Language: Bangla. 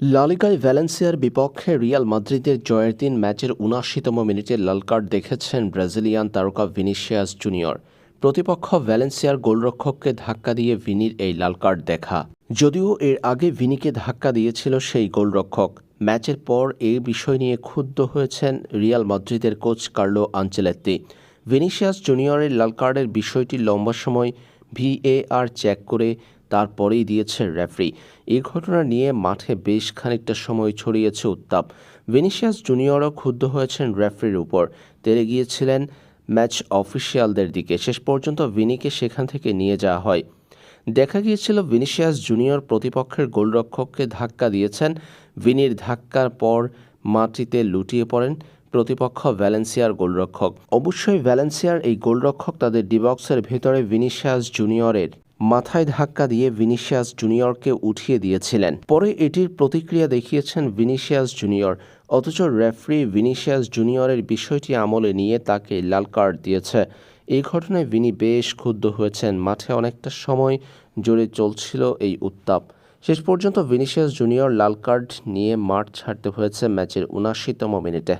লালিগায় ভ্যালেন্সিয়ার বিপক্ষে রিয়াল মাদ্রিদের জয়ের দিন ম্যাচের উনাশিতম মিনিটে লাল কার্ড দেখেছেন ব্রাজিলিয়ান তারকা ভিনিসিয়াস জুনিয়র। প্রতিপক্ষ ভ্যালেন্সিয়ার গোলরক্ষককে ধাক্কা দিয়ে ভিনির এই লাল কার্ড দেখা। যদিও এর আগে ভিনিকে ধাক্কা দিয়েছিল সেই গোলরক্ষক, ম্যাচের পর এই বিষয় নিয়ে ক্ষুব্ধ হয়েছেন রিয়াল মাদ্রিদের কোচ কার্লো আঞ্চেলেত্তি। ভিনিসিয়াস জুনিয়রের লাল কার্ডের বিষয়টি লম্বা সময় ভিএআর চেক করে তারপরেই দিয়েছে রেফারি। এই ঘটনা নিয়ে মাঠে বেশ খানিকটা সময় ছড়িয়েছে উত্তাপ। ভিনিসিয়াস জুনিয়রও ক্ষুব্ধ হয়েছেন রেফারির উপর। তেরে গিয়েছিলেন ম্যাচ অফিসিয়ালদের দিকে। শেষ পর্যন্ত ভিনিকে সেখান থেকে নিয়ে যাওয়া হয়। দেখা গিয়েছিল ভিনিসিয়াস জুনিয়র প্রতিপক্ষের গোলরক্ষককে ধাক্কা দিয়েছেন। ভিনির ধাক্কার পর মাটিতে লুটিয়ে পড়েন প্রতিপক্ষ ভ্যালেন্সিয়ার গোলরক্ষক। অবশ্যই ভ্যালেন্সিয়ার এই গোলরক্ষক তাদের ডিবক্সের ভেতরে ভিনিসিয়াস জুনিয়রের। মাথায় ধাক্কা দিয়ে ভিনিসিয়াস জুনিয়রকে উঠিয়ে দিয়েছিলেন। পরে এটির প্রতিক্রিয়া দেখিয়েছেন ভিনিসিয়াস জুনিয়র, অথচ রেফারি ভিনিসিয়াস জুনিয়রের বিষয়টি আমলে নিয়ে তাকে লাল কার্ড দিয়েছে। এই ঘটনায় ভিনি বেশ ক্ষুব্ধ হয়েছেন, মাঠে অনেকটা সময় জুড়ে চলছিল এই উত্তাপ। শেষ পর্যন্ত ভিনিসিয়াস জুনিয়র লাল কার্ড নিয়ে মাঠ ছাড়তে হয়েছে ম্যাচের উনাশিতম মিনিটে।